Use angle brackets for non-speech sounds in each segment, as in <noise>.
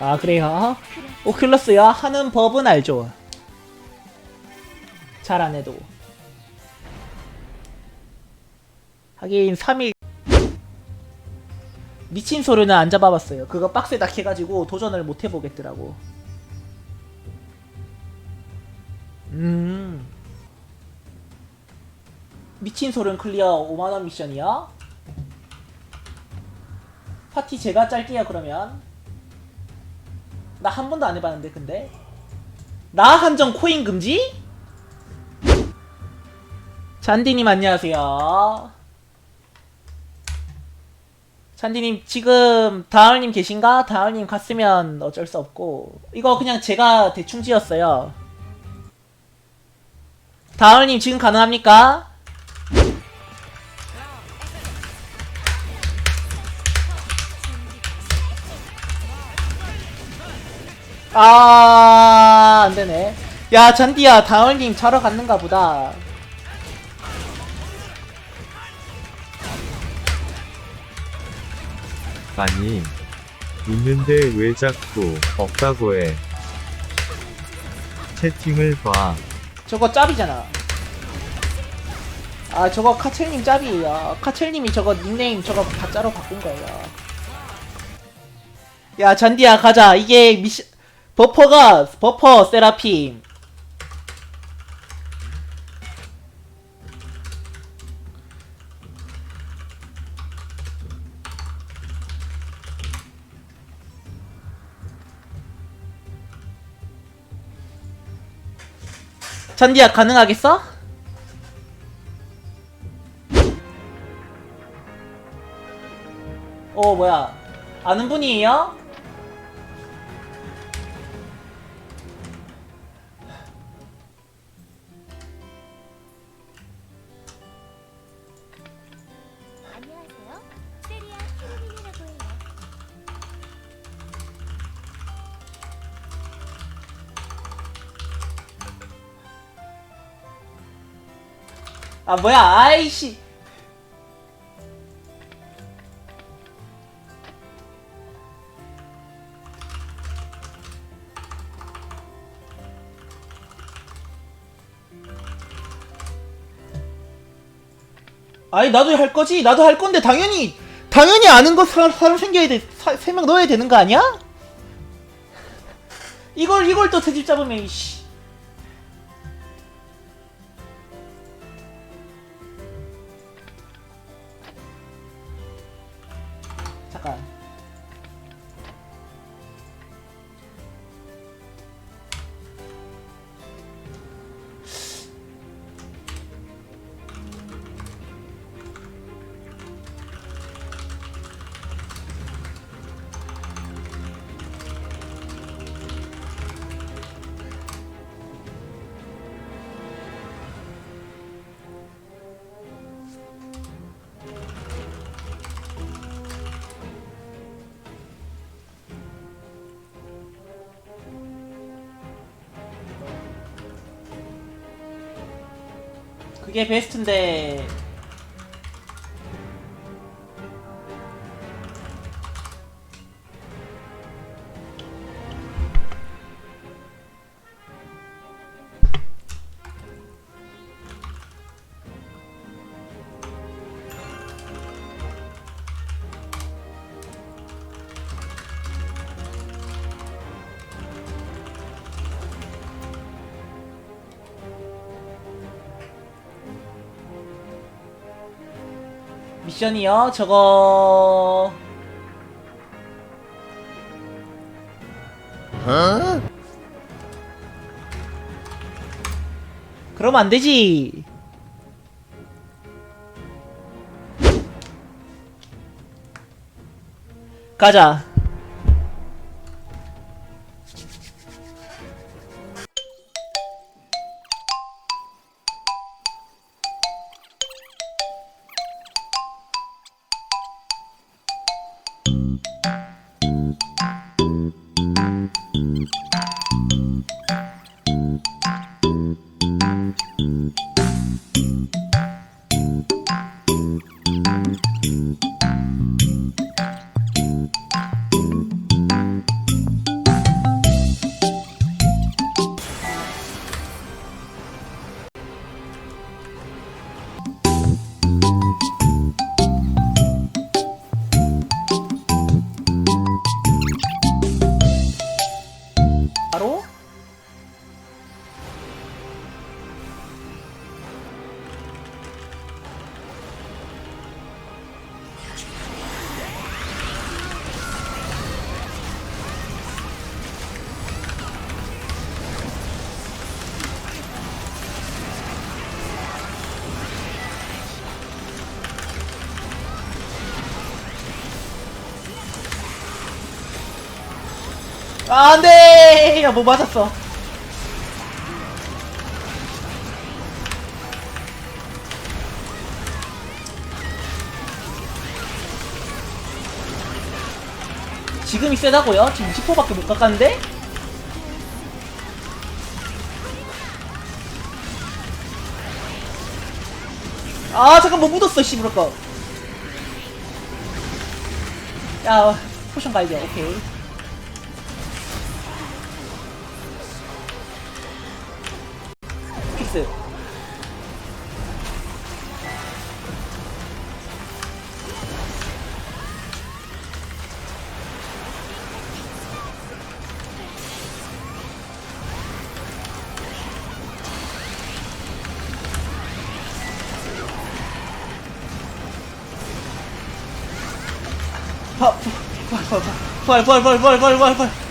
아 그래요? 오큘러스요? 하는 법은 알죠. 잘 안 해도. 하긴 3일 미친 소리는 안 잡아봤어요. 그거 빡세다 해가지고 도전을 못 해보겠더라고. 음. 미친 소련 클리어 5만원 미션이요? 파티 제가 짤게요 그러면 나 한 번도 안 해봤는데 근데 나 한정 코인 금지? 잔디님 안녕하세요 잔디님 지금 다을님 계신가? 다을님 갔으면 어쩔 수 없고 이거 그냥 제가 대충 지었어요 다을님 지금 가능합니까? 아, 안 되네. 야, 잔디야, 다을님 자러 갔는가 보다. 아니 있는데 왜 자꾸 없다고 해 채팅을 봐 저거 짭이잖아. 아, 저거 카첼님 짭이에요. 카첼님이 저거 닉네임 저거 가짜로 바꾼 거예요. 야, 잔디야, 가자. 이게 미션, 버퍼가, 버퍼 세라핌. 잔디야, 가능하겠어? 어, 뭐야. 아는 분이에요? 아, 뭐야. 아이씨. 아니 나도 할 거지 나도 할 건데 당연히 당연히 아는 거 사람, 사람 생겨야 돼 세 명 넣어야 되는 거 아니야? 이걸 이걸 또 트집 잡으면 이씨 그게 베스트인데 미션이요 저거 그럼 안 되지. 가자. 아, 안 돼! 야, 뭐 맞았어. 지금이 세다고요? 지금 10%밖에 못 깎았는데? 아 잠깐 뭐 묻었어 씨부럴 거. 야 포션 가이드 오케이. 픽스. 아, 부활, 부활, 부활, 부활, 부활, 부활,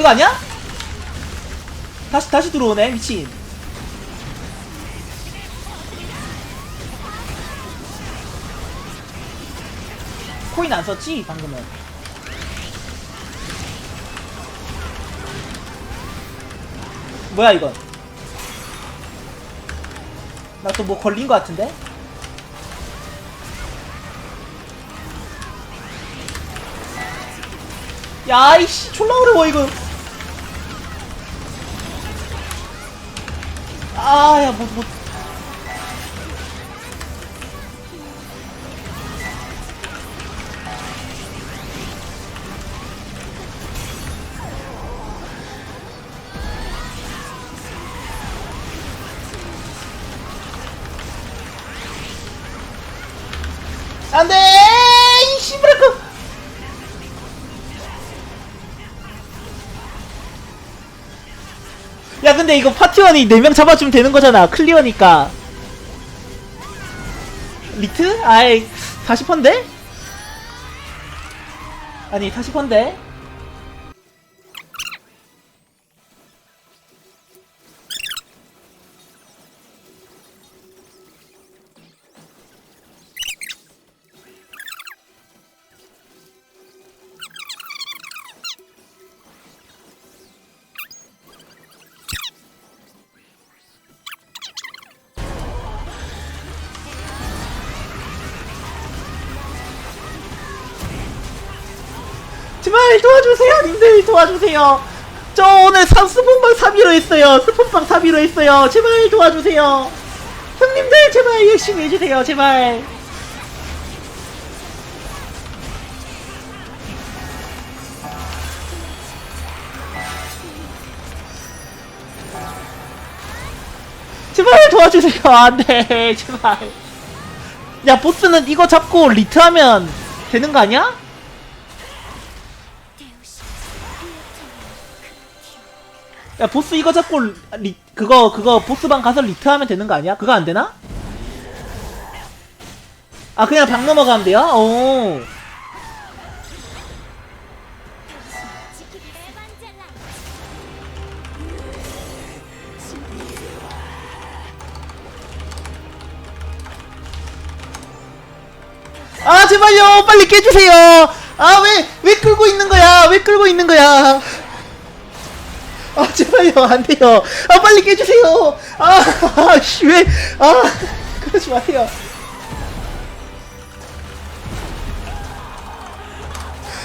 이. 아, 이거 아니야? 다시 다시 들어오네 미친. 코인 안 썼지 방금은. 뭐야 이건? 나 또 뭐 걸린 거 같은데? 야 이씨 졸라 어려워 이거 아 야 뭐 뭐. 안 돼 근데 이거 파티원이 4명 잡아주면 되는 거잖아 클리어니까 리트? 아이 40%인데? 아니 40%인데? 제발 도와주세요 님들. 도와주세요. 저 오늘 사, 스폰방 사비로 했어요. 스폰방 사비로 했어요. 제발 도와주세요. 형님들 제발 열심히 해주세요. 제발. 제발 도와주세요. 안돼 제발. 야 보스는 이거 잡고 리트하면 되는 거 아니야? 야 보스 이거 잡고 리, 그거 그거 보스방 가서 리트하면 되는 거 아니야? 그거 안 되나? 아 그냥 방 넘어가면 돼요? 오. 아 제발요 빨리 깨주세요. 아 왜 아 제발요 안 돼요. 아 빨리 깨주세요. 아씨 왜 아 그러지 마세요.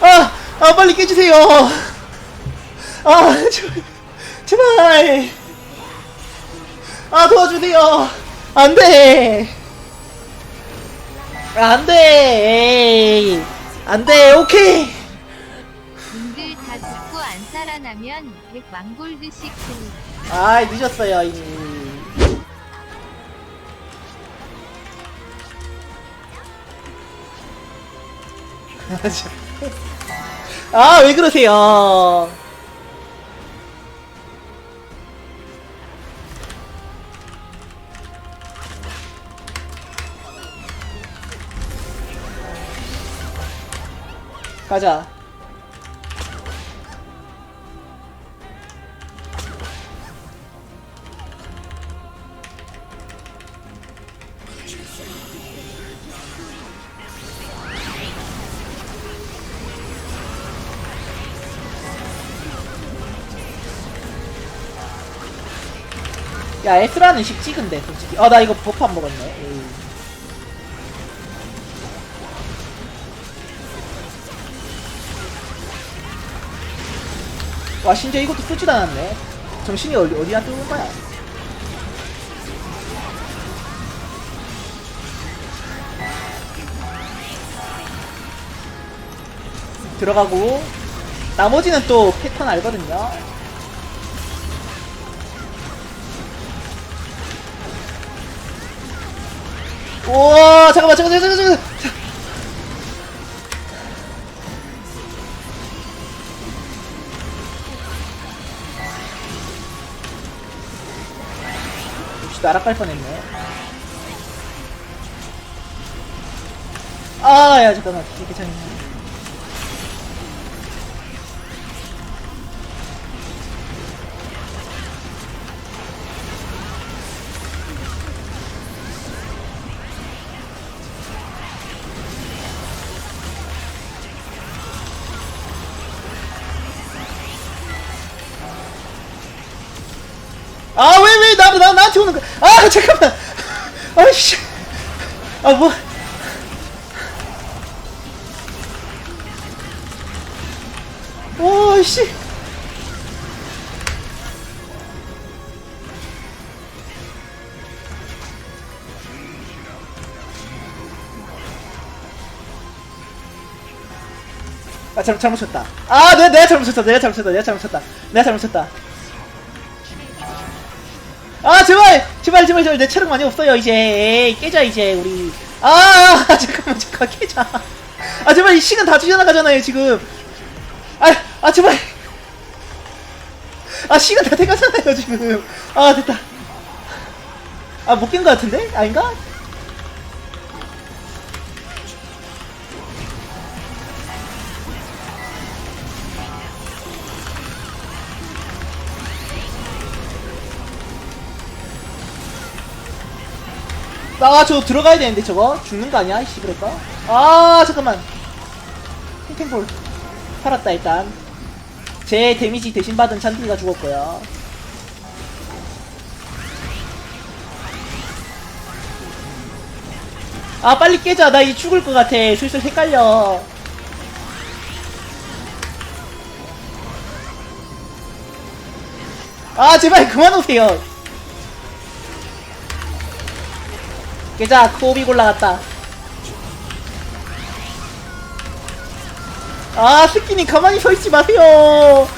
아, 아 빨리 깨주세요. 아 제발 제발. 아 도와주세요. 안 돼. 안 돼. 안 돼. 오케이. 분들 다 죽고 안 살아나면 100만 골드씩 그 아, 늦었어요, 이미. <laughs> 아, 왜 그러세요? 가자. 야 에스라는 쉽지 근데 솔직히. 어 나 이거 버프 안 먹었네. 에이. 와 심지어 이것도 쓰지도 않았네. 정신이 어디 어디야 뜨는 거야. 들어가고 나머지는 또 패턴 알거든요 우와 잠깐만 잠깐만 잠깐만 잠깐만. 역시 날아갈 뻔했네. 아야 잠깐만 이게 괜찮네 아, 왜, 왜, 나, 나, 나한테 오는 거야? 아, 잠깐만. <laughs> 아이씨. 아, 뭐. 오, 씨. 아, 잘, 잘못 쳤다. 아, 내가, 내가 잘못 쳤다. 내가 잘못 쳤다. 내가 잘못 쳤다. 내가 잘못 쳤다. 아 제발! 제발 제발 제발 내 체력 많이 없어요 이제. 깨자 이제 우리. 아 <laughs> 잠깐만 잠깐 깨자. 아 제발 이 시간 다 뒤져나가잖아요 지금. 아, 아 제발. 아 시간 다 돼가잖아요 지금. 아 됐다. 아 못깬거 같은데? 아닌가 아, 저 들어가야 되는데, 저거? 죽는 거 아니야? 이씨, 그럴까? 아, 잠깐만. 탱탱볼. 살았다, 일단. 제 데미지 대신 받은 찬디가 죽었고요. 아, 빨리 깨자. 나 이 죽을 것 같아. 슬슬 헷갈려. 아, 제발 그만 오세요. 깨자 코비 골라갔다. 아 스키님 가만히 서있지 마세요.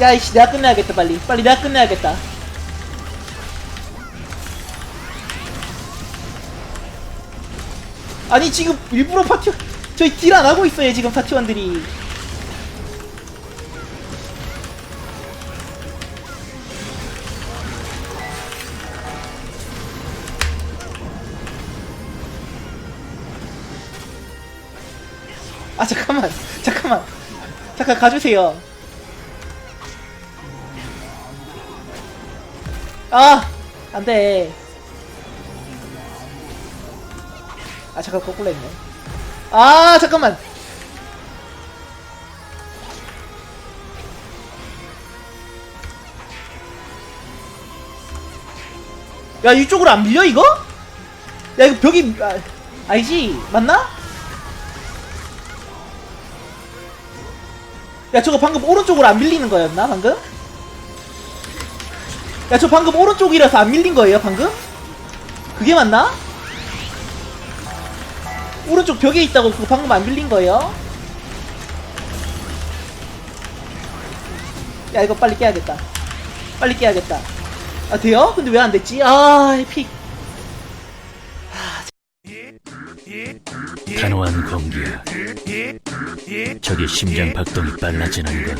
야 이씨 내가 끝내야겠다 빨리. 빨리 내가 끝내야겠다. 아니 지금 일부러 파티 저희 딜 안 하고 있어요 지금 파티원들이 아 잠깐만. 잠깐만. 잠깐 가주세요. 아 안돼. 아 잠깐 거꾸로 했네. 아 잠깐만. 야 이쪽으로 안 밀려 이거? 야 이거 벽이 아, 아니지? 맞나? 야 저거 방금 오른쪽으로 안 밀리는 거였나 방금? 야 저 방금 오른쪽이라서 안 밀린 거예요 방금? 그게 맞나? 오른쪽 벽에 있다고 그거 방금 안 밀린 거예요? 야 이거 빨리 깨야겠다 빨리 깨야겠다 아 돼요? 근데 왜 안 됐지? 아 픽. 단호한 공기야. 적의 심장 박동이 빨라지는 건